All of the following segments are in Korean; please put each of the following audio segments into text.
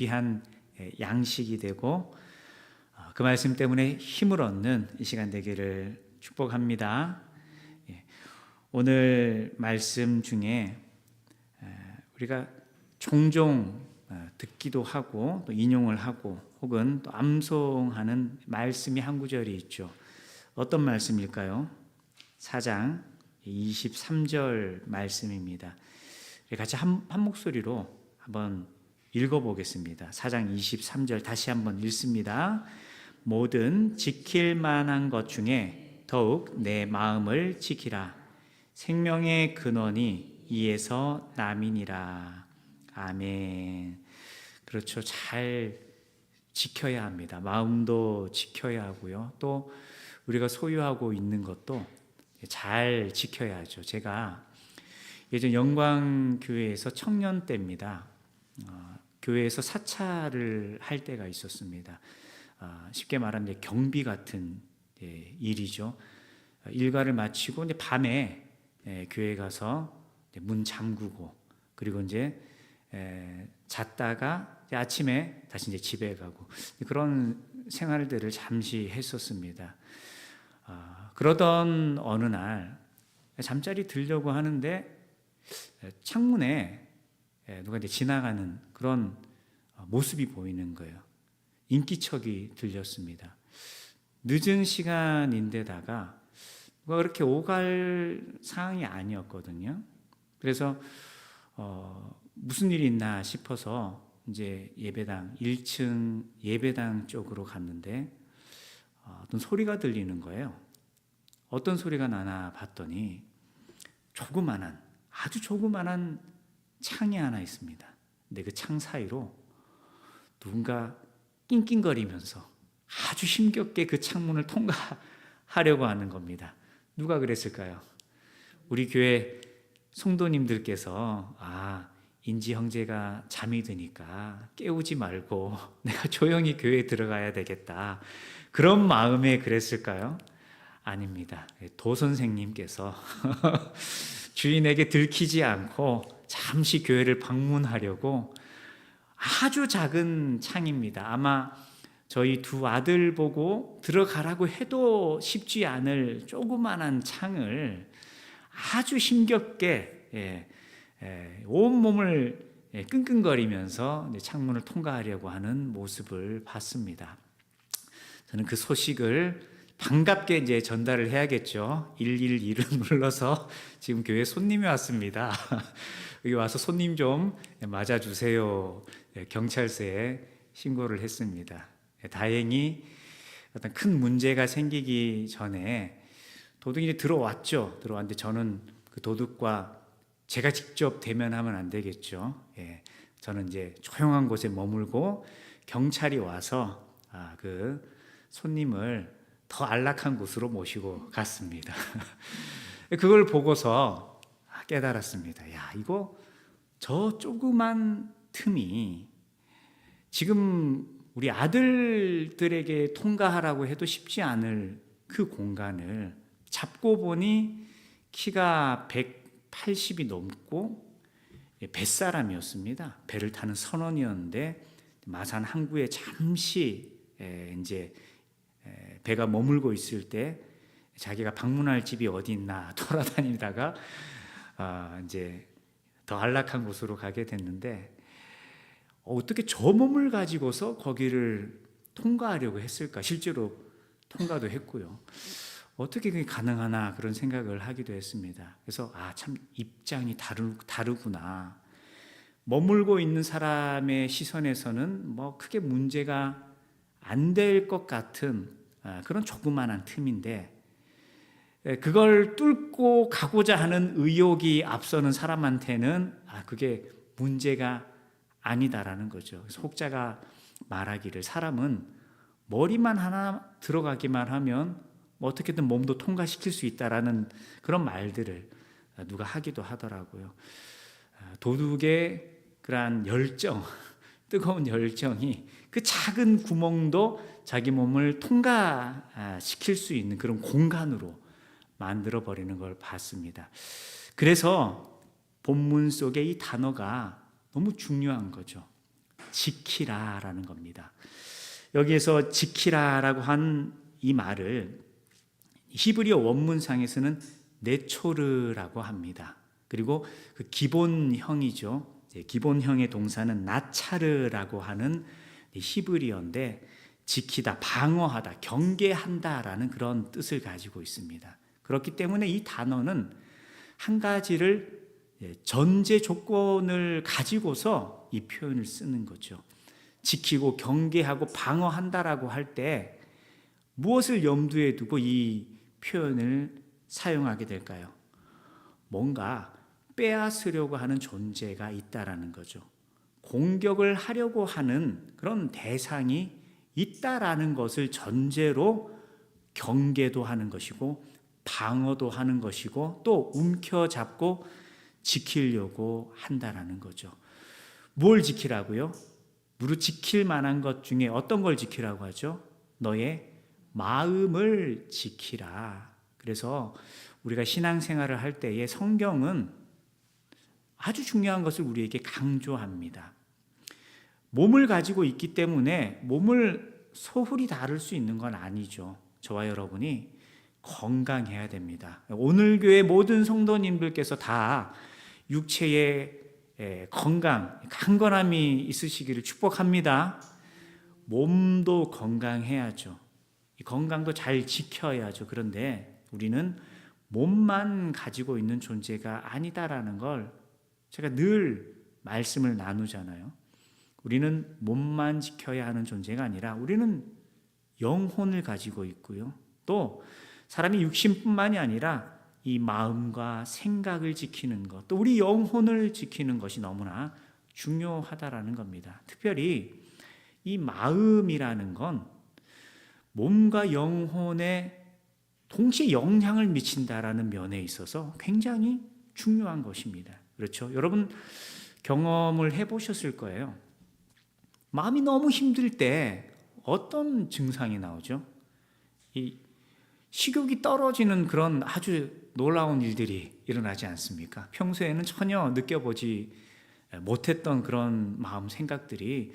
귀한 예, 양식이 되고 어, 그 말씀 때문에 힘을 얻는 이 시간 되기를 축복합니다. 예, 오늘 말씀 중에 에, 우리가 종종 어, 듣기도 하고 또 인용을 하고 혹은 또 암송하는 말씀이 한 구절이 있죠. 어떤 말씀일까요? 4장 23절 말씀입니다. 같이 한, 한 목소리로 한번 읽어보겠습니다. 4장 23절 다시 한번 읽습니다. 모든 지킬 만한 것 중에 더욱 내 마음을 지키라. 생명의 근원이 이에서 남이니라. 아멘. 그렇죠. 잘 지켜야 합니다. 마음도 지켜야 하고요. 또 우리가 소유하고 있는 것도 잘 지켜야죠. 제가 예전 영광교회에서 청년 때입니다. 어, 교회에서 사찰을 할 때가 있었습니다. 아, 쉽게 말하면 경비 같은 예, 일이죠. 아, 일과를 마치고 이제 밤에 예, 교회 가서 문 잠그고 그리고 이제 에, 잤다가 아침에 다시 이제 집에 가고 그런 생활들을 잠시 했었습니다. 아, 그러던 어느 날 잠자리 들려고 하는데 에, 창문에 에, 누가 이제 지나가는 그런 어, 모습이 보이는 거예요. 인기척이 들렸습니다. 늦은 시간인데다가 누가 그렇게 오갈 상황이 아니었거든요. 그래서 어, 무슨 일이 있나 싶어서 이제 예배당 1층 예배당 쪽으로 갔는데 어, 어떤 소리가 들리는 거예요. 어떤 소리가 나나 봤더니 조그만한 아주 조그만한 창이 하나 있습니다. 근데 그 창 사이로 누군가 낑낑거리면서 아주 힘겹게 그 창문을 통과하려고 하는 겁니다. 누가 그랬을까요? 우리 교회 성도님들께서 아 인지 형제가 잠이 드니까 깨우지 말고 내가 조용히 교회에 들어가야 되겠다 그런 마음에 그랬을까요? 아닙니다. 도 선생님께서 주인에게 들키지 않고 잠시 교회를 방문하려고 아주 작은 창입니다. 아마 저희 두 아들 보고 들어가라고 해도 쉽지 않을 조그만한 창을 아주 힘겹게 예, 예, 온 몸을 예, 끙끙거리면서 창문을 통과하려고 하는 모습을 봤습니다. 저는 그 소식을 반갑게 이제 전달을 해야겠죠. 112를 눌러서 지금 교회 손님이 왔습니다. 여기 와서 손님 좀 맞아주세요. 예, 경찰서에 신고를 했습니다. 예, 다행히 어떤 큰 문제가 생기기 전에 도둑이 들어왔죠. 들어왔는데 저는 그 도둑과 제가 직접 대면하면 안 되겠죠. 예, 저는 이제 조용한 곳에 머물고 경찰이 와서 아, 그 손님을 더 안락한 곳으로 모시고 갔습니다. 그걸 보고서 깨달았습니다. 야, 이거 저 조그만 틈이 지금 우리 아들들에게 통과하라고 해도 쉽지 않을 그 공간을 잡고 보니 키가 180이 넘고 뱃사람이었습니다. 배를 타는 선원이었는데 마산 항구에 잠시 이제 배가 머물고 있을 때 자기가 방문할 집이 어디 있나 돌아다니다가 아, 이제 더 안락한 곳으로 가게 됐는데 어떻게 저 몸을 가지고서 거기를 통과하려고 했을까? 실제로 통과도 했고요. 어떻게 그게 가능하나 그런 생각을 하기도 했습니다. 그래서 아, 참 입장이 다르, 다르구나. 머물고 있는 사람의 시선에서는 뭐 크게 문제가 안 될 것 같은 아, 그런 조그만한 틈인데 그걸 뚫고 가고자 하는 의욕이 앞서는 사람한테는 아, 그게 문제가 아니다라는 거죠. 혹자가 말하기를 사람은 머리만 하나 들어가기만 하면 뭐 어떻게든 몸도 통과시킬 수 있다라는 그런 말들을 누가 하기도 하더라고요. 아, 도둑의 그러한 열정, 뜨거운 열정이 그 작은 구멍도 자기 몸을 통과시킬 수 있는 그런 공간으로 만들어 버리는 걸 봤습니다. 그래서 본문 속에 이 단어가 너무 중요한 거죠. 지키라라는 겁니다. 여기에서 지키라라고 한 이 말을 히브리어 원문상에서는 네초르라고 합니다. 그리고 그 기본형이죠. 예, 기본형의 동사는 나차르라고 하는 히브리어인데 지키다, 방어하다, 경계한다라는 그런 뜻을 가지고 있습니다. 그렇기 때문에 이 단어는 한 가지를 예, 전제 조건을 가지고서 이 표현을 쓰는 거죠. 지키고 경계하고 방어한다라고 할 때 무엇을 염두에 두고 이 표현을 사용하게 될까요? 뭔가 빼앗으려고 하는 존재가 있다라는 거죠. 공격을 하려고 하는 그런 대상이 있다라는 것을 전제로 경계도 하는 것이고 방어도 하는 것이고 또 움켜잡고 지키려고 한다라는 거죠. 뭘 지키라고요? 무릇 지킬 만한 것 중에 어떤 걸 지키라고 하죠? 너의 마음을 지키라. 그래서 우리가 신앙생활을 할 때에 성경은 아주 중요한 것을 우리에게 강조합니다. 몸을 가지고 있기 때문에 몸을 소홀히 다룰 수 있는 건 아니죠. 저와 여러분이 건강해야 됩니다. 오늘 교회 모든 성도님들께서 다 육체의 건강, 강건함이 있으시기를 축복합니다. 몸도 건강해야죠. 건강도 잘 지켜야죠. 그런데 우리는 몸만 가지고 있는 존재가 아니다라는 걸 제가 늘 말씀을 나누잖아요. 우리는 몸만 지켜야 하는 존재가 아니라 우리는 영혼을 가지고 있고요. 또 사람이 육신뿐만이 아니라 이 마음과 생각을 지키는 것, 또 우리 영혼을 지키는 것이 너무나 중요하다라는 겁니다. 특별히 이 마음이라는 건 몸과 영혼에 동시에 영향을 미친다라는 면에 있어서 굉장히 중요한 것입니다. 그렇죠? 여러분 경험을 해 보셨을 거예요. 마음이 너무 힘들 때 어떤 증상이 나오죠? 이 식욕이 떨어지는 그런 아주 놀라운 일들이 일어나지 않습니까? 평소에는 전혀 느껴보지 못했던 그런 마음 생각들이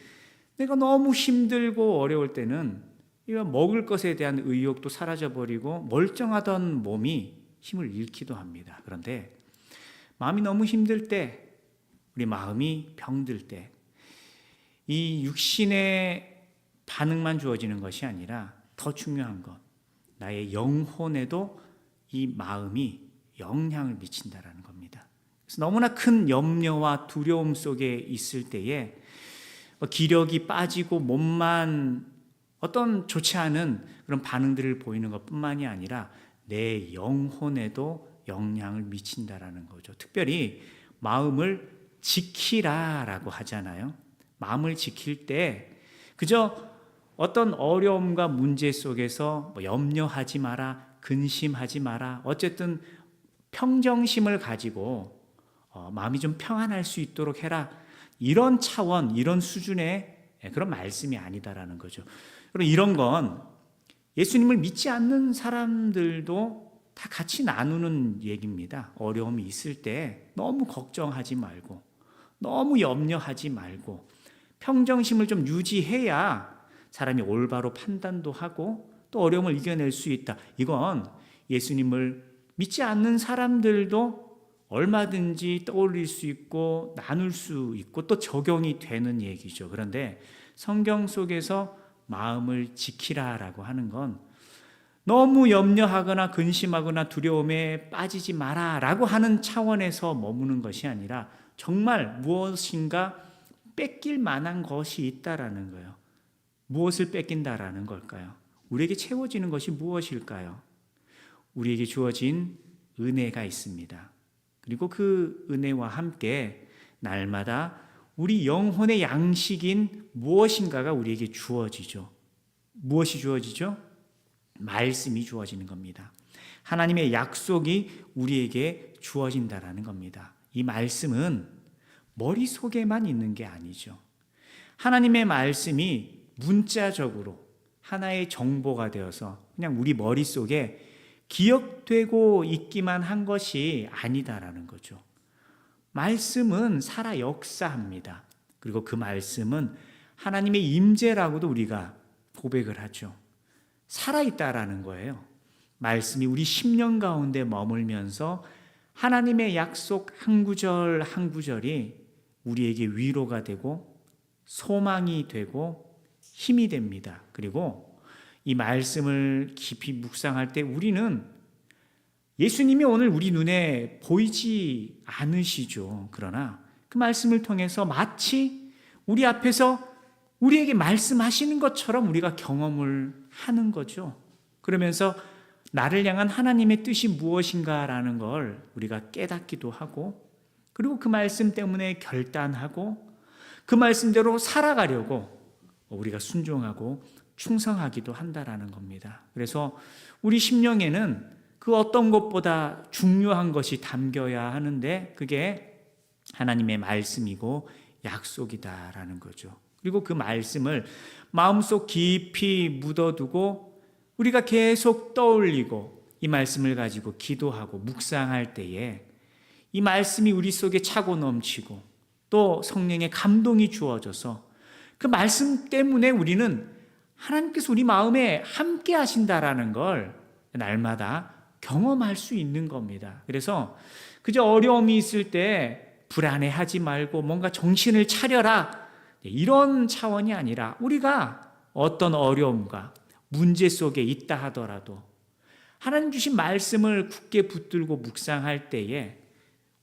내가 너무 힘들고 어려울 때는 먹을 것에 대한 의욕도 사라져 버리고 멀쩡하던 몸이 힘을 잃기도 합니다. 그런데 마음이 너무 힘들 때 우리 마음이 병들 때 이 육신의 반응만 주어지는 것이 아니라 더 중요한 것 나의 영혼에도 이 마음이 영향을 미친다라는 겁니다. 그래서 너무나 큰 염려와 두려움 속에 있을 때에 뭐 기력이 빠지고 몸만 어떤 좋지 않은 그런 반응들을 보이는 것뿐만이 아니라 내 영혼에도 영향을 미친다라는 거죠. 특별히 마음을 지키라라고 하잖아요. 마음을 지킬 때 그저 어떤 어려움과 문제 속에서 뭐 염려하지 마라, 근심하지 마라. 어쨌든 평정심을 가지고 어, 마음이 좀 평안할 수 있도록 해라. 이런 차원, 이런 수준의 그런 말씀이 아니다라는 거죠. 그럼 이런 건 예수님을 믿지 않는 사람들도 다 같이 나누는 얘기입니다. 어려움이 있을 때 너무 걱정하지 말고, 너무 염려하지 말고, 평정심을 좀 유지해야 사람이 올바로 판단도 하고 또 어려움을 이겨낼 수 있다. 이건 예수님을 믿지 않는 사람들도 얼마든지 떠올릴 수 있고 나눌 수 있고 또 적용이 되는 얘기죠. 그런데 성경 속에서 마음을 지키라라고 하는 건 너무 염려하거나 근심하거나 두려움에 빠지지 마라라고 하는 차원에서 머무는 것이 아니라 정말 무엇인가 뺏길 만한 것이 있다라는 거예요. 무엇을 뺏긴다라는 걸까요? 우리에게 채워지는 것이 무엇일까요? 우리에게 주어진 은혜가 있습니다. 그리고 그 은혜와 함께 날마다 우리 영혼의 양식인 무엇인가가 우리에게 주어지죠. 무엇이 주어지죠? 말씀이 주어지는 겁니다. 하나님의 약속이 우리에게 주어진다라는 겁니다. 이 말씀은 머릿속에만 있는 게 아니죠. 하나님의 말씀이 문자적으로 하나의 정보가 되어서 그냥 우리 머릿속에 기억되고 있기만 한 것이 아니다라는 거죠. 말씀은 살아 역사합니다. 그리고 그 말씀은 하나님의 임재라고도 우리가 고백을 하죠. 살아있다라는 거예요. 말씀이 우리 10년 가운데 머물면서 하나님의 약속 한 구절 한 구절이 우리에게 위로가 되고 소망이 되고 힘이 됩니다. 그리고 이 말씀을 깊이 묵상할 때 우리는 예수님이 오늘 우리 눈에 보이지 않으시죠. 그러나 그 말씀을 통해서 마치 우리 앞에서 우리에게 말씀하시는 것처럼 우리가 경험을 하는 거죠. 그러면서 나를 향한 하나님의 뜻이 무엇인가라는 걸 우리가 깨닫기도 하고 그리고 그 말씀 때문에 결단하고 그 말씀대로 살아가려고 우리가 순종하고 충성하기도 한다라는 겁니다. 그래서 우리 심령에는 그 어떤 것보다 중요한 것이 담겨야 하는데 그게 하나님의 말씀이고 약속이다라는 거죠. 그리고 그 말씀을 마음속 깊이 묻어두고 우리가 계속 떠올리고 이 말씀을 가지고 기도하고 묵상할 때에 이 말씀이 우리 속에 차고 넘치고 또 성령의 감동이 주어져서 그 말씀 때문에 우리는 하나님께서 우리 마음에 함께 하신다라는 걸 날마다 경험할 수 있는 겁니다. 그래서 그저 어려움이 있을 때 불안해하지 말고 뭔가 정신을 차려라 이런 차원이 아니라 우리가 어떤 어려움과 문제 속에 있다 하더라도 하나님 주신 말씀을 굳게 붙들고 묵상할 때에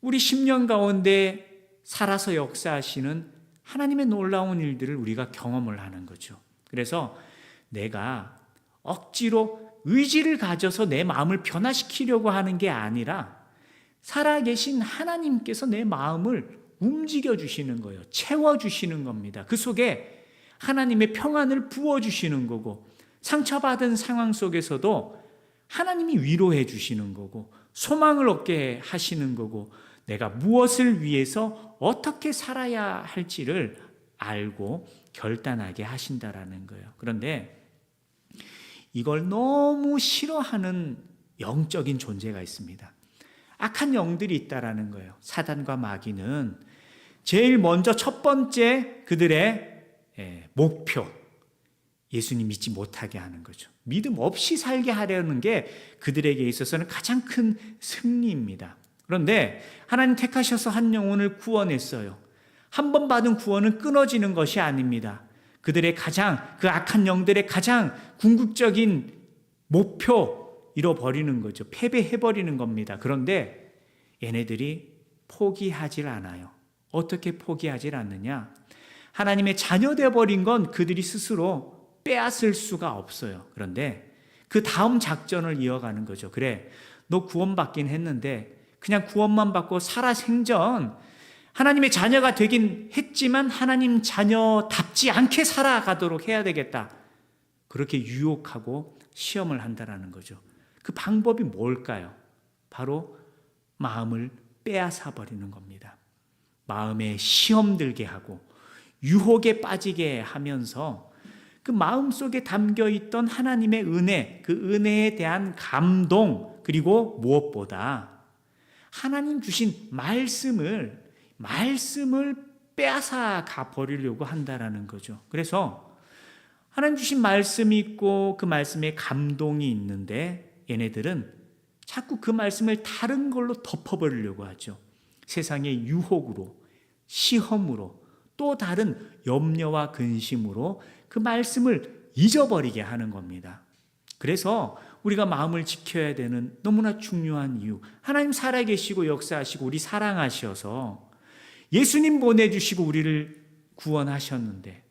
우리 10년 가운데 살아서 역사하시는 하나님의 놀라운 일들을 우리가 경험을 하는 거죠. 그래서 내가 억지로 의지를 가져서 내 마음을 변화시키려고 하는 게 아니라 살아계신 하나님께서 내 마음을 움직여 주시는 거예요. 채워 주시는 겁니다. 그 속에 하나님의 평안을 부어 주시는 거고 상처받은 상황 속에서도 하나님이 위로해 주시는 거고 소망을 얻게 하시는 거고 내가 무엇을 위해서 어떻게 살아야 할지를 알고 결단하게 하신다라는 거예요. 그런데 이걸 너무 싫어하는 영적인 존재가 있습니다. 악한 영들이 있다라는 거예요. 사단과 마귀는 제일 먼저 첫 번째 그들의 예, 목표 예수님 믿지 못하게 하는 거죠. 믿음 없이 살게 하려는 게 그들에게 있어서는 가장 큰 승리입니다. 그런데 하나님 택하셔서 한 영혼을 구원했어요. 한 번 받은 구원은 끊어지는 것이 아닙니다. 그들의 가장 그 악한 영들의 가장 궁극적인 목표 잃어버리는 거죠. 패배해 버리는 겁니다. 그런데 얘네들이 포기하질 않아요. 어떻게 포기하질 않느냐? 하나님의 자녀 되어 버린 건 그들이 스스로 빼앗을 수가 없어요. 그런데 그 다음 작전을 이어가는 거죠. 그래, 너 구원받긴 했는데 그냥 구원만 받고 살아 생전 하나님의 자녀가 되긴 했지만 하나님 자녀답지 않게 살아가도록 해야 되겠다. 그렇게 유혹하고 시험을 한다라는 거죠. 그 방법이 뭘까요? 바로 마음을 빼앗아 버리는 겁니다. 마음에 시험 들게 하고 유혹에 빠지게 하면서 그 마음 속에 담겨 있던 하나님의 은혜, 그 은혜에 대한 감동, 그리고 무엇보다 하나님 주신 말씀을 말씀을 빼앗아 가 버리려고 한다라는 거죠. 그래서 하나님 주신 말씀이 있고 그 말씀에 감동이 있는데 얘네들은 자꾸 그 말씀을 다른 걸로 덮어버리려고 하죠. 세상의 유혹으로, 시험으로, 또 다른 염려와 근심으로 그 말씀을 잊어버리게 하는 겁니다. 그래서 우리가 마음을 지켜야 되는 너무나 중요한 이유. 하나님 살아계시고 역사하시고 우리 사랑하셔서 예수님 보내주시고 우리를 구원하셨는데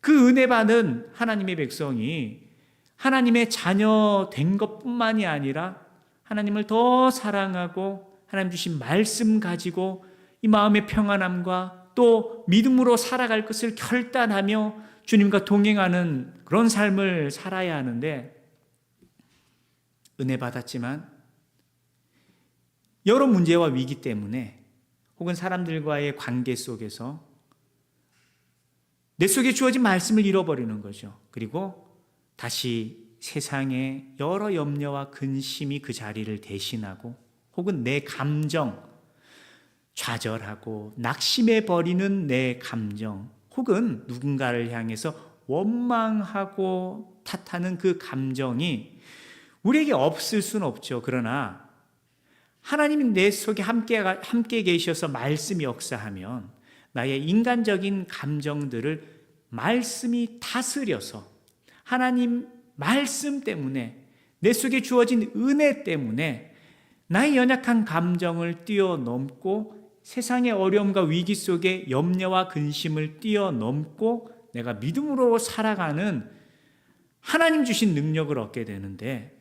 그 은혜 받은 하나님의 백성이 하나님의 자녀 된 것뿐만이 아니라 하나님을 더 사랑하고 하나님 주신 말씀 가지고 이 마음의 평안함과 또 믿음으로 살아갈 것을 결단하며 주님과 동행하는 그런 삶을 살아야 하는데 은혜 받았지만 여러 문제와 위기 때문에 혹은 사람들과의 관계 속에서 내 속에 주어진 말씀을 잃어버리는 거죠. 그리고 다시 세상의 여러 염려와 근심이 그 자리를 대신하고 혹은 내 감정, 좌절하고 낙심해 버리는 내 감정, 혹은 누군가를 향해서 원망하고 탓하는 그 감정이 우리에게 없을 수는 없죠. 그러나 하나님이 내 속에 함께, 함께 계셔서 말씀이 역사하면 나의 인간적인 감정들을 말씀이 다스려서 하나님 말씀 때문에 내 속에 주어진 은혜 때문에 나의 연약한 감정을 뛰어넘고 세상의 어려움과 위기 속에 염려와 근심을 뛰어넘고 내가 믿음으로 살아가는 하나님 주신 능력을 얻게 되는데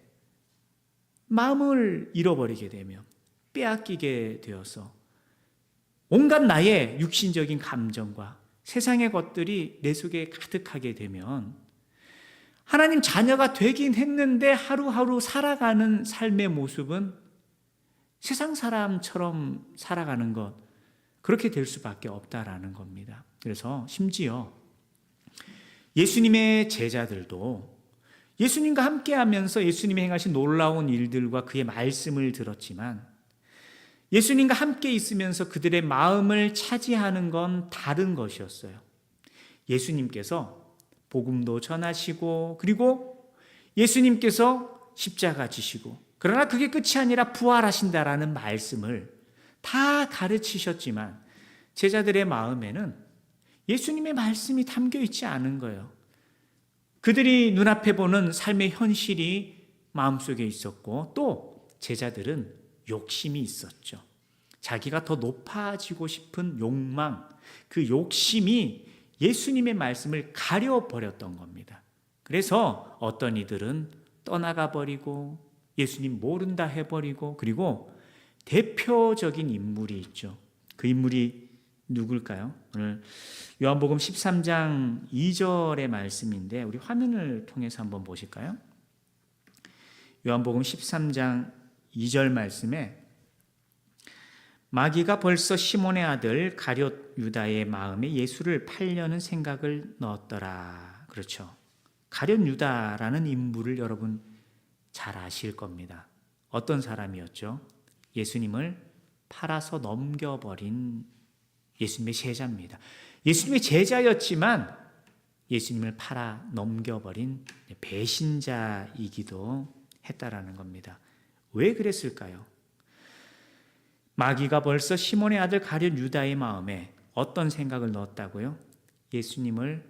마음을 잃어버리게 되면 빼앗기게 되어서 온갖 나의 육신적인 감정과 세상의 것들이 내 속에 가득하게 되면 하나님 자녀가 되긴 했는데 하루하루 살아가는 삶의 모습은 세상 사람처럼 살아가는 것 그렇게 될 수밖에 없다라는 겁니다. 그래서 심지어 예수님의 제자들도 예수님과 함께 하면서 예수님이 행하신 놀라운 일들과 그의 말씀을 들었지만 예수님과 함께 있으면서 그들의 마음을 차지하는 건 다른 것이었어요. 예수님께서 복음도 전하시고 그리고 예수님께서 십자가 지시고 그러나 그게 끝이 아니라 부활하신다라는 말씀을 다 가르치셨지만 제자들의 마음에는 예수님의 말씀이 담겨 있지 않은 거예요. 그들이 눈앞에 보는 삶의 현실이 마음속에 있었고 또 제자들은 욕심이 있었죠. 자기가 더 높아지고 싶은 욕망, 그 욕심이 예수님의 말씀을 가려버렸던 겁니다. 그래서 어떤 이들은 떠나가 버리고 예수님 모른다 해버리고 그리고 대표적인 인물이 있죠. 그 인물이 누굴까요? 오늘 요한복음 13장 2절의 말씀인데 우리 화면을 통해서 한번 보실까요? 요한복음 13장 2절 말씀에 마귀가 벌써 시몬의 아들 가룟 유다의 마음에 예수를 팔려는 생각을 넣었더라. 그렇죠. 가룟 유다라는 인물을 여러분 잘 아실 겁니다. 어떤 사람이었죠? 예수님을 팔아서 넘겨버린 예수님의 제자입니다. 예수님의 제자였지만 예수님을 팔아 넘겨버린 배신자이기도 했다라는 겁니다. 왜 그랬을까요? 마귀가 벌써 시몬의 아들 가룟 유다의 마음에 어떤 생각을 넣었다고요? 예수님을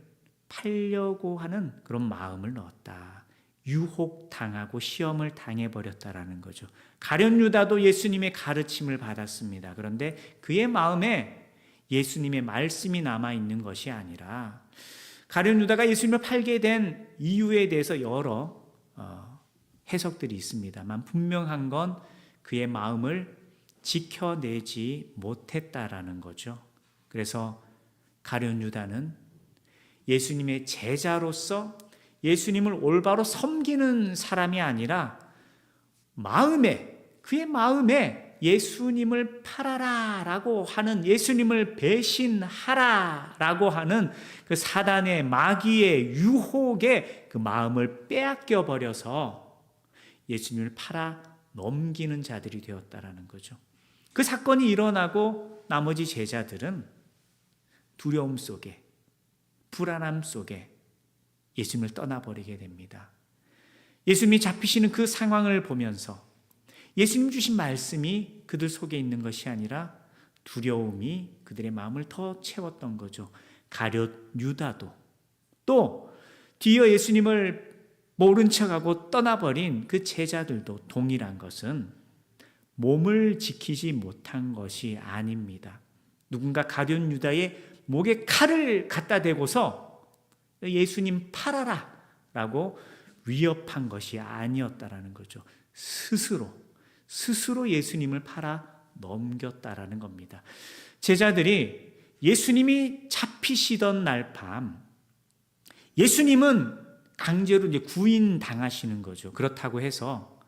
팔려고 하는 그런 마음을 넣었다. 유혹당하고 시험을 당해버렸다라는 거죠. 가룟 유다도 예수님의 가르침을 받았습니다. 그런데 그의 마음에 예수님의 말씀이 남아 있는 것이 아니라 가룟 유다가 예수님을 팔게 된 이유에 대해서 여러 어, 해석들이 있습니다만 분명한 건 그의 마음을 지켜내지 못했다라는 거죠. 그래서 가룟 유다는 예수님의 제자로서 예수님을 올바로 섬기는 사람이 아니라 마음에 그의 마음에 예수님을 팔아라 라고 하는 예수님을 배신하라 라고 하는 그 사단의 마귀의 유혹에 그 마음을 빼앗겨 버려서 예수님을 팔아 넘기는 자들이 되었다라는 거죠. 그 사건이 일어나고 나머지 제자들은 두려움 속에 불안함 속에 예수님을 떠나버리게 됩니다. 예수님이 잡히시는 그 상황을 보면서 예수님 주신 말씀이 그들 속에 있는 것이 아니라 두려움이 그들의 마음을 더 채웠던 거죠. 가룟 유다도 또 뒤어 예수님을 모른 척하고 떠나버린 그 제자들도 동일한 것은 몸을 지키지 못한 것이 아닙니다. 누군가 가룟 유다의 목에 칼을 갖다 대고서 예수님 팔아라 라고 위협한 것이 아니었다라는 거죠. 스스로 스스로 예수님을 팔아 넘겼다라는 겁니다. 제자들이 예수님이 잡히시던 날 밤 예수님은 강제로 이제 구인 당하시는 거죠. 그렇다고 해서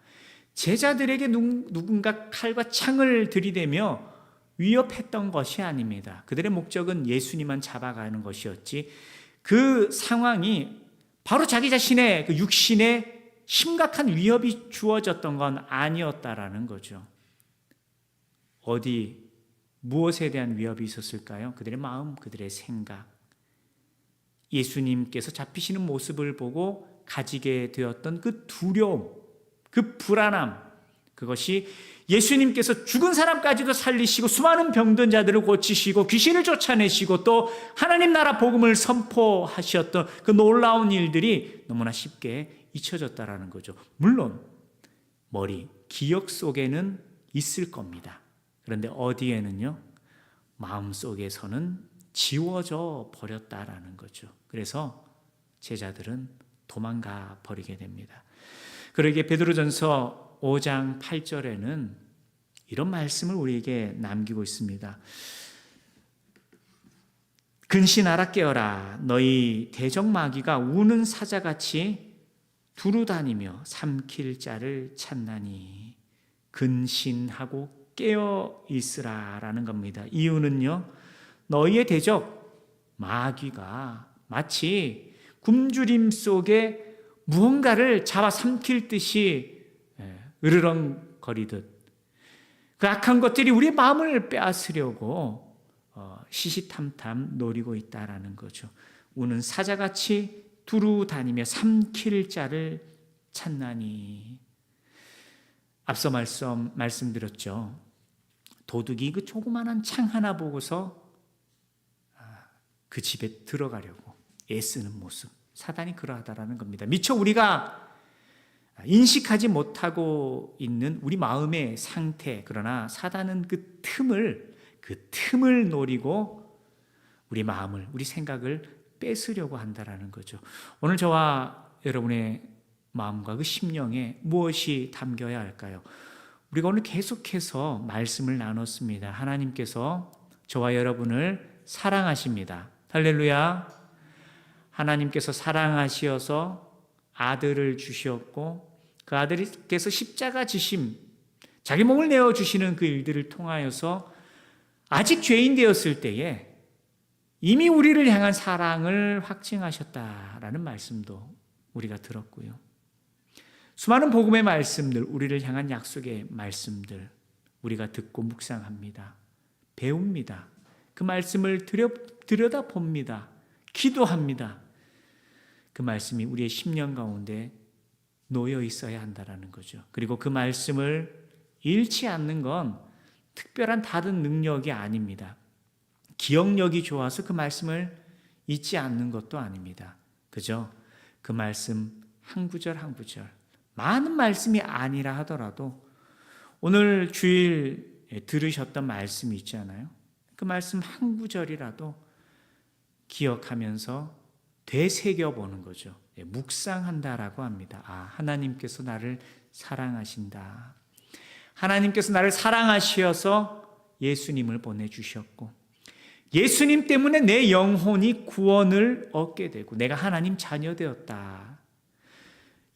제자들에게 누군가 칼과 창을 들이대며 위협했던 것이 아닙니다. 그들의 목적은 예수님만 잡아가는 것이었지 그 상황이 바로 자기 자신의 그 육신의 심각한 위협이 주어졌던 건 아니었다라는 거죠. 어디 무엇에 대한 위협이 있었을까요? 그들의 마음, 그들의 생각. 예수님께서 잡히시는 모습을 보고 가지게 되었던 그 두려움, 그 불안함, 그것이 예수님께서 죽은 사람까지도 살리시고 수많은 병든 자들을 고치시고 귀신을 쫓아내시고 또 하나님 나라 복음을 선포하셨던 그 놀라운 일들이 너무나 쉽게 잊혀졌다라는 거죠. 물론 머리, 기억 속에는 있을 겁니다. 그런데 어디에는요? 마음 속에서는 지워져 버렸다라는 거죠. 그래서 제자들은 도망가 버리게 됩니다. 그러기에 베드로전서 5장 8절에는 이런 말씀을 우리에게 남기고 있습니다. 근신하라 깨어라 너희 대적마귀가 우는 사자같이 두루 다니며 삼킬 자를 찾나니 근신하고 깨어 있으라라는 겁니다. 이유는요. 너희의 대적 마귀가 마치 굶주림 속에 무언가를 잡아 삼킬 듯이 예, 으르렁거리듯 그 악한 것들이 우리의 마음을 빼앗으려고 어, 시시탐탐 노리고 있다라는 거죠. 우는 사자같이 두루 다니며 삼킬 자를 찾나니 앞서 말씀 말씀드렸죠. 도둑이 그 조그만한 창 하나 보고서 아, 그 집에 들어가려고 애쓰는 모습. 사단이 그러하다라는 겁니다. 미처 우리가 인식하지 못하고 있는 우리 마음의 상태. 그러나 사단은 그 틈을 그 틈을 노리고 우리 마음을 우리 생각을 뺏으려고 한다라는 거죠. 오늘 저와 여러분의 마음과 그 심령에 무엇이 담겨야 할까요? 우리가 오늘 계속해서 말씀을 나눴습니다. 하나님께서 저와 여러분을 사랑하십니다. 할렐루야. 하나님께서 사랑하시어서 아들을 주셨고 그 아들께서 십자가 지심 자기 몸을 내어 주시는 그 일들을 통하여서 아직 죄인 되었을 때에 이미 우리를 향한 사랑을 확증하셨다라는 말씀도 우리가 들었고요. 수많은 복음의 말씀들, 우리를 향한 약속의 말씀들 우리가 듣고 묵상합니다. 배웁니다. 그 말씀을 들여, 들여다 봅니다. 기도합니다. 그 말씀이 우리의 심령 가운데 놓여 있어야 한다라는 거죠. 그리고 그 말씀을 잃지 않는 건 특별한 다른 능력이 아닙니다. 기억력이 좋아서 그 말씀을 잊지 않는 것도 아닙니다. 그죠? 그 말씀 한 구절 한 구절 많은 말씀이 아니라 하더라도 오늘 주일 들으셨던 말씀이 있잖아요. 그 말씀 한 구절이라도 기억하면서 되새겨 보는 거죠. 예, 묵상한다라고 합니다. 아, 하나님께서 나를 사랑하신다. 하나님께서 나를 사랑하시어서 예수님을 보내주셨고, 예수님 때문에 내 영혼이 구원을 얻게 되고, 내가 하나님 자녀 되었다.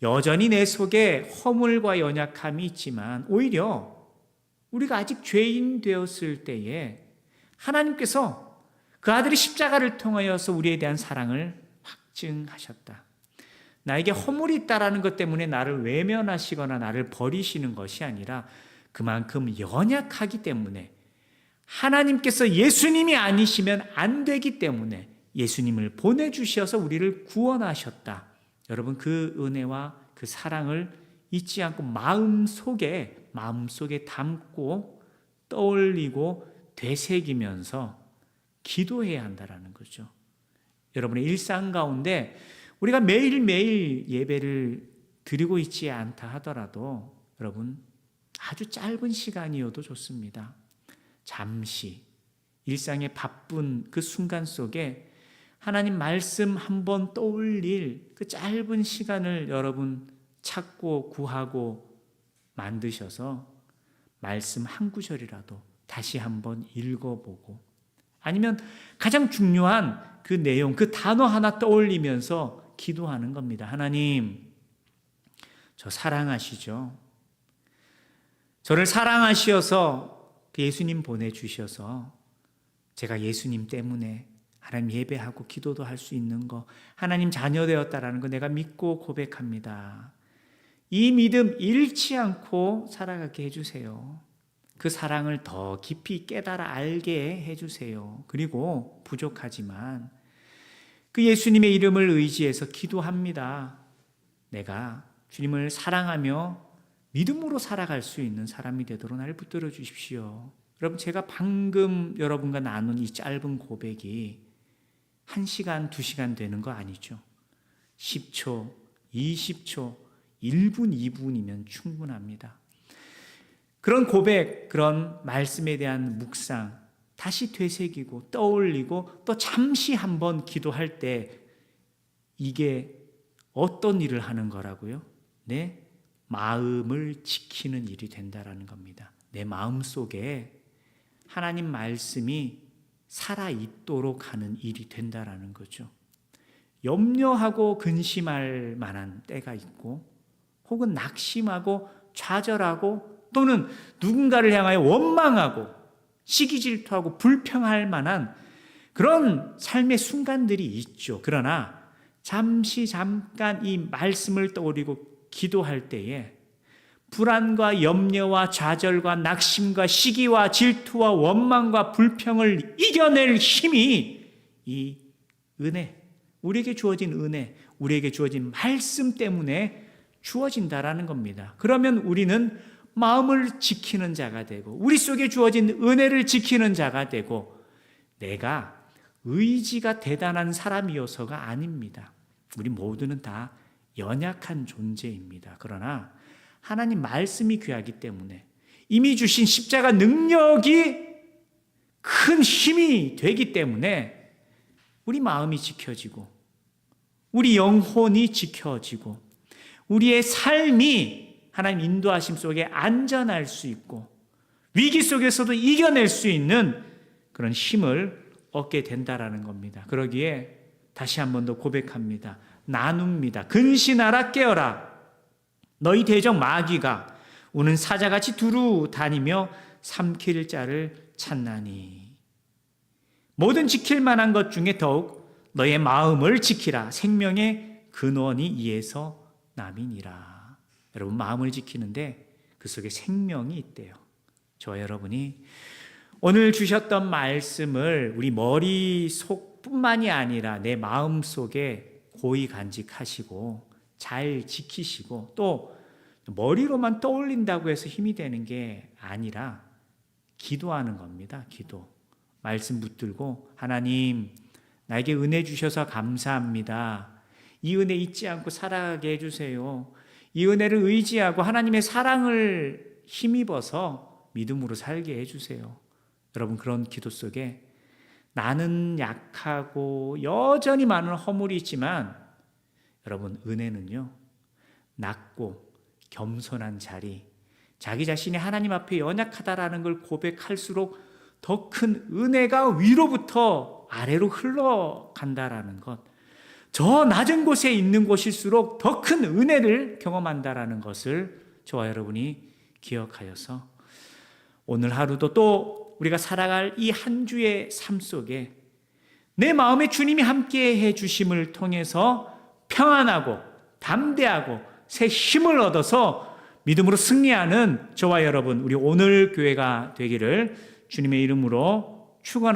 여전히 내 속에 허물과 연약함이 있지만, 오히려 우리가 아직 죄인 되었을 때에 하나님께서 그 아들이 십자가를 통하여서 우리에 대한 사랑을 확증하셨다. 나에게 허물이 있다라는 것 때문에 나를 외면하시거나 나를 버리시는 것이 아니라 그만큼 연약하기 때문에 하나님께서 예수님이 아니시면 안 되기 때문에 예수님을 보내주셔서 우리를 구원하셨다. 여러분 그 은혜와 그 사랑을 잊지 않고 마음 속에 마음 속에 담고 떠올리고 되새기면서 기도해야 한다라는 거죠. 여러분의 일상 가운데 우리가 매일매일 예배를 드리고 있지 않다 하더라도 여러분 아주 짧은 시간이어도 좋습니다. 잠시 일상의 바쁜 그 순간 속에 하나님 말씀 한 번 떠올릴 그 짧은 시간을 여러분 찾고 구하고 만드셔서 말씀 한 구절이라도 다시 한번 읽어보고 아니면 가장 중요한 그 내용, 그 단어 하나 떠올리면서 기도하는 겁니다. 하나님, 저 사랑하시죠? 저를 사랑하시어서 그 예수님 보내주셔서 제가 예수님 때문에 하나님 예배하고 기도도 할 수 있는 거, 하나님 자녀 되었다라는 거 내가 믿고 고백합니다. 이 믿음 잃지 않고 살아가게 해주세요. 그 사랑을 더 깊이 깨달아 알게 해주세요. 그리고 부족하지만 그 예수님의 이름을 의지해서 기도합니다. 내가 주님을 사랑하며 믿음으로 살아갈 수 있는 사람이 되도록 나를 붙들어 주십시오. 여러분, 제가 방금 여러분과 나눈 이 짧은 고백이 1시간, 2시간 되는 거 아니죠? 10초, 20초, 1분, 2분이면 충분합니다. 그런 고백, 그런 말씀에 대한 묵상, 다시 되새기고 떠올리고 또 잠시 한번 기도할 때 이게 어떤 일을 하는 거라고요? 내 마음을 지키는 일이 된다라는 겁니다. 내 마음 속에 하나님 말씀이 살아 있도록 하는 일이 된다라는 거죠. 염려하고 근심할 만한 때가 있고 혹은 낙심하고 좌절하고 또는 누군가를 향하여 원망하고 시기 질투하고 불평할 만한 그런 삶의 순간들이 있죠. 그러나 잠시 잠깐 이 말씀을 떠올리고 기도할 때에 불안과 염려와 좌절과 낙심과 시기와 질투와 원망과 불평을 이겨낼 힘이 이 은혜, 우리에게 주어진 은혜, 우리에게 주어진 말씀 때문에 주어진다라는 겁니다. 그러면 우리는 마음을 지키는 자가 되고 우리 속에 주어진 은혜를 지키는 자가 되고 내가 의지가 대단한 사람이어서가 아닙니다. 우리 모두는 다 연약한 존재입니다. 그러나 하나님 말씀이 귀하기 때문에 이미 주신 십자가 능력이 큰 힘이 되기 때문에 우리 마음이 지켜지고 우리 영혼이 지켜지고 우리의 삶이 하나님 인도하심 속에 안전할 수 있고 위기 속에서도 이겨낼 수 있는 그런 힘을 얻게 된다라는 겁니다. 그러기에 다시 한 번 더 고백합니다. 나눕니다. 근신하라 깨어라. 너희 대적 마귀가 우는 사자같이 두루 다니며 삼킬 자를 찾나니. 모든 지킬 만한 것 중에 더욱 너의 마음을 지키라. 생명의 근원이 이에서 남이니라. 여러분 마음을 지키는데 그 속에 생명이 있대요. 저와 여러분이 오늘 주셨던 말씀을 우리 머릿속뿐만이 아니라 내 마음 속에 고이 간직하시고 잘 지키시고 또 머리로만 떠올린다고 해서 힘이 되는 게 아니라 기도하는 겁니다. 기도. 말씀 붙들고 하나님 나에게 은혜 주셔서 감사합니다. 이 은혜 잊지 않고 살아가게 해주세요. 이 은혜를 의지하고 하나님의 사랑을 힘입어서 믿음으로 살게 해주세요. 여러분 그런 기도 속에 나는 약하고 여전히 많은 허물이 있지만 여러분 은혜는요 낮고 겸손한 자리 자기 자신이 하나님 앞에 연약하다라는 걸 고백할수록 더 큰 은혜가 위로부터 아래로 흘러간다라는 것. 저 낮은 곳에 있는 곳일수록 더 큰 은혜를 경험한다라는 것을 저와 여러분이 기억하여서 오늘 하루도 또 우리가 살아갈 이 한 주의 삶 속에 내 마음에 주님이 함께 해 주심을 통해서 평안하고 담대하고 새 힘을 얻어서 믿음으로 승리하는 저와 여러분 우리 오늘 교회가 되기를 주님의 이름으로 축원합니다.